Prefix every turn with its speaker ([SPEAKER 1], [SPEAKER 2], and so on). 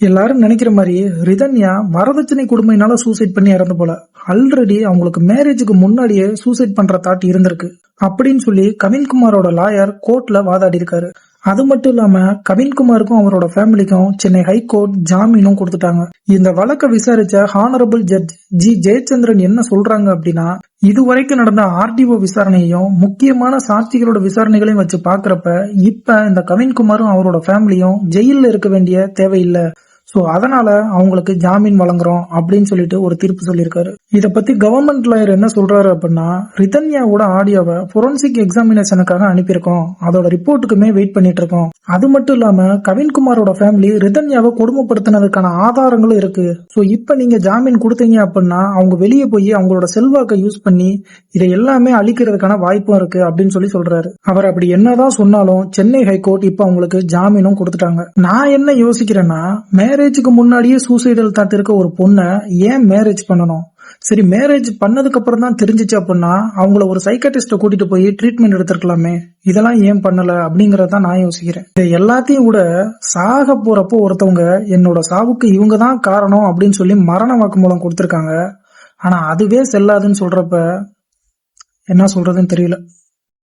[SPEAKER 1] எல்லாரும் நினைக்கிற மாதிரி ரிதன்யா வரதட்சணை கொடுமையினால சூசைட் பண்ணி இறந்து போல. ஆல்ரெடி அவங்களுக்கு மேரேஜுக்கு முன்னாடியே சூசைட் பண்ற தாட் இருந்திருக்கு. அப்படின்னு சொல்லி கவின்குமாரோட லாயர் கோர்ட்ல வாதாடி இருக்காரு அது மட்டும் இல்லாம கவின்குமாருக்கும் அவரோட ஃபேமிலிக்கும் சென்னை ஹைகோர்ட் ஜாமீனும் கொடுத்துட்டாங்க. இந்த வழக்கை விசாரிச்ச ஹானரபிள் ஜட்ஜ் ஜி ஜெயச்சந்திரன் என்ன சொல்றாங்க அப்படின்னா இதுவரைக்கும் நடந்த ஆர்டிஓ விசாரணையையும் முக்கியமான சாட்சிகளோட விசாரணைகளையும் வச்சு பாக்குறப்ப இப்ப இந்த கவின்குமாரும் அவரோட ஃபேமிலியும் ஜெயில இருக்க வேண்டிய தேவையில்லை. சோ அதனால அவங்களுக்கு ஜாமீன் வழங்குறோம் அப்படின்னு சொல்லிட்டு ஒரு தீர்ப்பு சொல்லியிருக்காரு. இதை பத்தி கவர்மெண்ட் லாயர் என்ன சொல்றாரு அப்படின்னா ரிதன்யாவோட ஆடியோவை ஃபொரன்சிக் எக்ஸாமினேஷனுக்காக அனுப்பியிருக்கோம். அதோட ரிப்போர்ட்டுக்குமே வெயிட் பண்ணிட்டு இருக்கோம் அது மட்டும் இல்லாம கவின்குமாரோட ஃபேமிலி ரிதன்யாவை கொடுமைப்படுத்தினதுக்கான ஆதாரங்களும் இருக்கு. சோ இப்ப நீங்க ஜாமீன் கொடுத்தீங்க அப்படின்னா அவங்க வெளியே போய் அவங்களோட செல்வாக்கை யூஸ் பண்ணி இதை எல்லாமே அழிக்கிறதுக்கான வாய்ப்பும் இருக்கு அப்படின்னு சொல்லி சொல்றாரு. அவர் அப்படி என்னதான் சொன்னாலும் சென்னை ஹைகோர்ட் இப்ப அவங்களுக்கு ஜாமீனும் கொடுத்துட்டாங்க. நான் என்ன யோசிக்கிறேன்னா மேரேஜுக்கு முன்னாடியே சூசைடல் தாட் இருக்க ஒரு பொண்ணை ஏன் மேரேஜ் பண்ணணும்? சரி மேரேஜ் பண்ணதுக்கு அப்புறம் தான் தெரிஞ்சிச்சு அப்படின்னா அவங்கள ஒரு சைக்காட்டிஸ்ட கூட்டிட்டு போய் ட்ரீட்மெண்ட் எடுத்திருக்கலாமே. இதெல்லாம் ஏன் பண்ணல அப்படிங்கறத நான் யோசிக்கிறேன். இது எல்லாத்தையும் விட சாக போறப்போ ஒருத்தவங்க என்னோட சாவுக்கு இவங்க தான் காரணம் அப்படின்னு சொல்லி மரண வாக்குமூலம் கொடுத்திருக்காங்க. ஆனா அதுவே செல்லாதுன்னு சொல்றப்ப என்ன சொல்றதுன்னு தெரியல.